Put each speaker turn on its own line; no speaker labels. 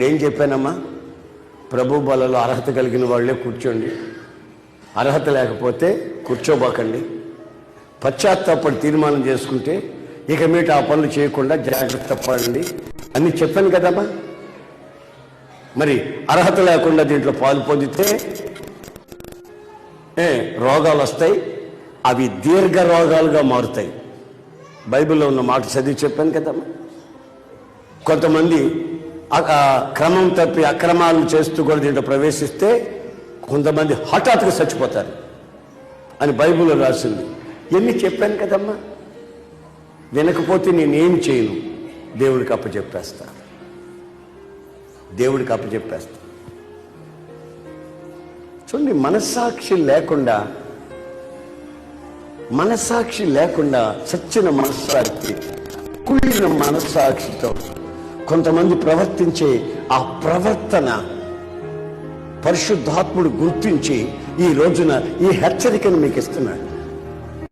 ఏం చెప్పానమ్మా? ప్రభు బలలో అర్హత కలిగిన వాళ్ళే కూర్చోండి. అర్హత లేకపోతే కూర్చోబోకండి. పశ్చాత్తాపడి తీర్మానం చేసుకుంటే ఇక మీట ఆ పనులు చేయకుండా జాగ్రత్త పడండి. అని చెప్పాను కదమ్మా? మరి అర్హత లేకుండా దీంట్లో పాలు పొందితే ఏ, రోగాలు వస్తాయి. అవి దీర్ఘ రోగాలుగా మారుతాయి. బైబిల్లో ఉన్న మాట చదివి చెప్పాను కదమ్మా? కొంతమంది క్రమం తప్పి అక్రమాలు చేస్తూ కూడా దీంట్లో ప్రవేశిస్తే కొంతమంది హఠాత్తుగా చచ్చిపోతారు అని బైబిల్లో రాసింది. ఎన్ని చెప్పాను కదమ్మా? వినకపోతే నేనేం చేయను? దేవుడికి అప్పచెప్పేస్తా. దేవుడికి అప్పచెప్పేస్తా. చూడండి మనస్సాక్షి లేకుండా మనస్సాక్షి లేకుండా చచ్చిన మనస్సాక్షి కుళ్ళిన మనస్సాక్షితో కొంతమంది ప్రవర్తించే ఆ ప్రవర్తన పరిశుద్ధాత్ముడు గుర్తించి ఈ రోజున ఈ హెచ్చరికను మీకు ఇస్తున్నాడు.